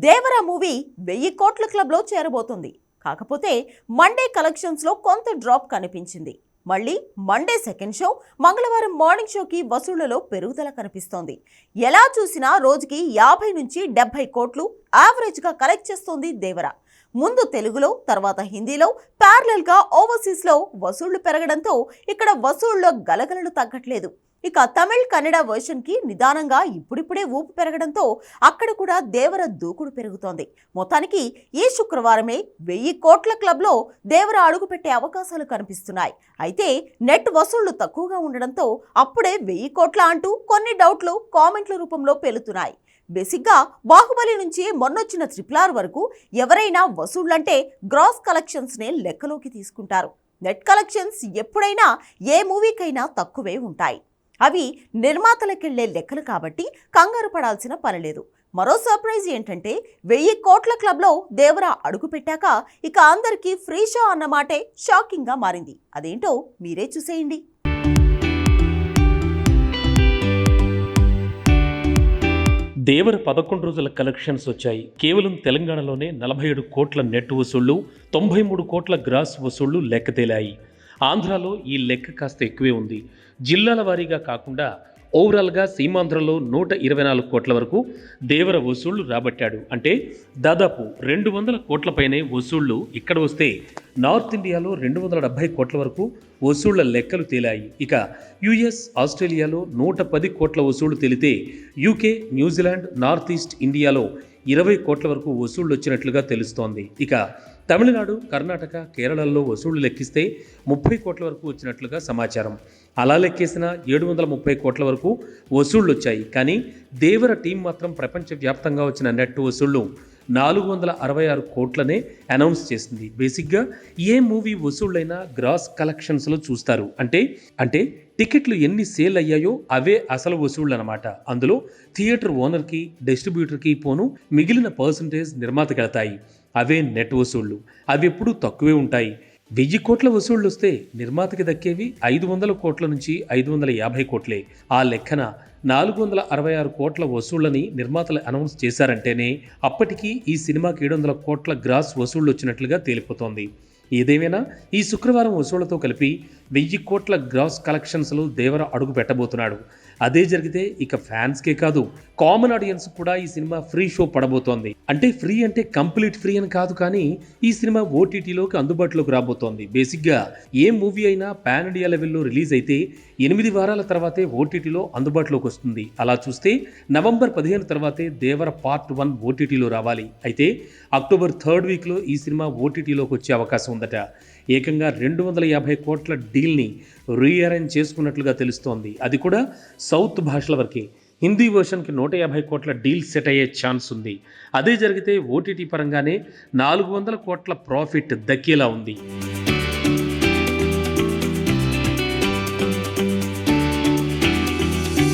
Devara movie వెయ్యి కోట్ల క్లబ్లో చేరబోతుంది. కాకపోతే మండే కలెక్షన్స్లో కొంత డ్రాప్ కనిపించింది. మళ్ళీ మండే సెకండ్ షో మంగళవారం మార్నింగ్ షోకి వసూళ్ళలో పెరుగుదల కనిపిస్తోంది. ఎలా చూసినా రోజుకి యాభై నుంచి డెబ్బై కోట్లు యావరేజ్గా కలెక్ట్ చేస్తోంది దేవరా. ముందు తెలుగులో తర్వాత హిందీలో ప్యారలల్గా ఓవర్సీస్లో వసూళ్ళు పెరగడంతో ఇక్కడ వసూళ్ళో గలగలలు తగ్గట్లేదు. ఇక తమిళ్ కన్నడ వర్షన్కి నిదానంగా ఇప్పుడిప్పుడే ఊపు పెరగడంతో అక్కడ కూడా దేవర దూకుడు పెరుగుతోంది. మొత్తానికి ఈ శుక్రవారమే వెయ్యి కోట్ల క్లబ్లో దేవర అడుగుపెట్టే అవకాశాలు కనిపిస్తున్నాయి. అయితే నెట్ వసూళ్ళు తక్కువగా ఉండడంతో అప్పుడే వెయ్యి కోట్ల అంటూ కొన్ని డౌట్లు కామెంట్ల రూపంలో పేలుతున్నాయి. బేసిక్గా బాహుబలి నుంచి మొన్నొచ్చిన త్రిపులార్ ఆర్ వరకు ఎవరైనా వసూళ్ళంటే గ్రాస్ కలెక్షన్స్నే లెక్కలోకి తీసుకుంటారు. నెట్ కలెక్షన్స్ ఎప్పుడైనా ఏ మూవీకైనా తక్కువే ఉంటాయి. అవి నిర్మాతలకెళ్ళే లెక్కలు కాబట్టి కంగారు పడాల్సిన పనిలేదు మరో సర్ప్రైజ్ ఏంటంటే వెయ్యి కోట్ల క్లబ్లో దేవరా అడుగు పెట్టాక ఇక అందరికీ ఫ్రీ షో అన్నమాటే షాకింగ్గా మారింది. అదేంటో మీరే చూసేయండి. దేవర పదకొండు రోజుల కలెక్షన్స్ వచ్చాయి. కేవలం తెలంగాణలోనే నలభై ఏడు కోట్ల నెట్ వసూళ్ళు తొంభై మూడు కోట్ల గ్రాస్ వసూళ్ళు లెక్క తేలాయి ఆంధ్రాలో ఈ లెక్క కాస్త ఎక్కువే ఉంది. జిల్లాల వారీగా కాకుండా ఓవరాల్గా సీమాంధ్రలో నూట ఇరవై నాలుగు కోట్ల వరకు దేవర వసూళ్ళు రాబట్టాడు. అంటే దాదాపు రెండు వందల కోట్లపైనే వసూళ్ళు ఇక్కడ వస్తే నార్త్ ఇండియాలో రెండు వందల డెబ్బై కోట్ల వరకు వసూళ్ళ లెక్కలు తేలాయి. ఇక యుఎస్ ఆస్ట్రేలియాలో నూట పది కోట్ల వసూళ్ళు తేలితే యూకే న్యూజిలాండ్ నార్త్ ఈస్ట్ ఇండియాలో ఇరవై కోట్ల వరకు వసూళ్ళు వచ్చినట్లుగా తెలుస్తోంది. ఇక తమిళనాడు కర్ణాటక కేరళల్లో వసూళ్ళు లెక్కిస్తే ముప్పై కోట్ల వరకు వచ్చినట్లుగా సమాచారం. అలా లెక్కేసిన ఏడు వందల ముప్పై కోట్ల వరకు వసూళ్ళు వచ్చాయి కానీ దేవర టీం మాత్రం ప్రపంచవ్యాప్తంగా వచ్చిన నెట్ వసూళ్ళు నాలుగు వందల అరవై ఆరు కోట్లనే అనౌన్స్ చేసింది. బేసిక్గా ఏ మూవీ వసూళ్ళైనా గ్రాస్ కలెక్షన్స్లో చూస్తారు. అంటే అంటే టికెట్లు ఎన్ని సేల్ అయ్యాయో అవే అసలు వసూళ్ళు అనమాట అందులో థియేటర్ ఓనర్కి డిస్ట్రిబ్యూటర్కి పోను మిగిలిన పర్సంటేజ్ నిర్మాతకి వెళ్తాయి అవే నెట్ వసూళ్ళు. అవి ఎప్పుడూ తక్కువే ఉంటాయి. వెయ్యి కోట్ల వసూళ్ళు వస్తే నిర్మాతకి దక్కేవి ఐదు వందల కోట్ల నుంచి ఐదు వందల యాభై కోట్లే. ఆ లెక్కన నాలుగు వందల అరవై ఆరు కోట్ల వసూళ్ళని నిర్మాతలు అనౌన్స్ చేశారంటేనే అప్పటికి ఈ సినిమాకి ఏడు వందల కోట్ల గ్రాస్ వసూళ్ళు వచ్చినట్లుగా తేలిపోతోంది. ఏదేమైనా ఈ శుక్రవారం వసూళ్ళతో కలిపి వెయ్యి కోట్ల గ్రాస్ కలెక్షన్స్లో దేవర అడుగు పెట్టబోతున్నాడు. అదే జరిగితే ఇక ఫ్యాన్స్కే కాదు కామన్ ఆడియన్స్ కూడా ఈ సినిమా ఫ్రీ షో పడబోతోంది. అంటే ఫ్రీ అంటే కంప్లీట్ ఫ్రీ అని కాదు కానీ ఈ సినిమా ఓటీటీలోకి అందుబాటులోకి రాబోతోంది. బేసిక్గా ఏ మూవీ అయినా పాన్ ఇండియా లెవెల్లో రిలీజ్ అయితే ఎనిమిది వారాల తర్వాతే ఓటీటీలో అందుబాటులోకి వస్తుంది. అలా చూస్తే నవంబర్ పదిహేను తర్వాతే దేవర పార్ట్ వన్ ఓటీటీలో రావాలి. అయితే అక్టోబర్ థర్డ్ వీక్లో ఈ సినిమా ఓటీటీలోకి వచ్చే అవకాశం ఉందట. ఏకంగా రెండు వందల యాభై కోట్ల డీల్ని రీఅరేంజ్ చేసుకున్నట్లుగా తెలుస్తోంది. అది కూడా సౌత్ భాషల వరకే. హిందీ వర్షన్కి నూట యాభై కోట్ల డీల్ సెట్ అయ్యే ఛాన్స్ ఉంది. అదే జరిగితే ఓటీటీ పరంగానే నాలుగు వందల కోట్ల ప్రాఫిట్ దక్కేలా ఉంది.